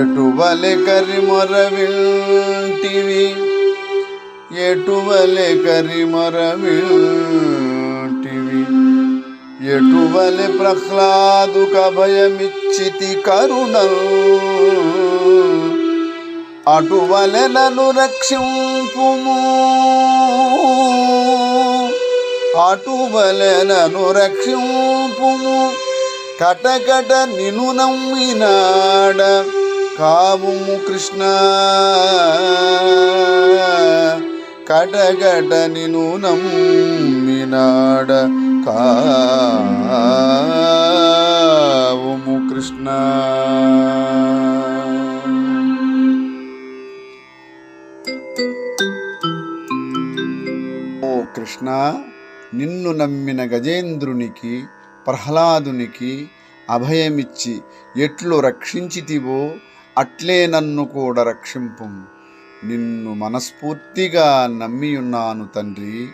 ఎటువలె కరిమొర వింటివి ఎటువలె కరిమొర వింటివి ఎటువలె ప్రహ్లాదుక భయమిచ్చితి కరుణ అటువలె నన్ను రక్షింపుము? అటువలె నన్ను రక్షింపుము? కటకట నిను నమ్మినాడ. కావుము కృష్ణ. కటకట నిను నమ్మినాడ. కావుము కృష్ణ. ఓ కృష్ణ నిన్ను నమ్మిన గజేంద్రునికి ప్రహ్లాదునికి అభయమిచ్చి ఎట్లు రక్షించితివో అట్లే నన్ను కూడా రక్షింపు నిన్ను మనస్ఫూర్తిగా నమ్మియున్నాను తండ్రి.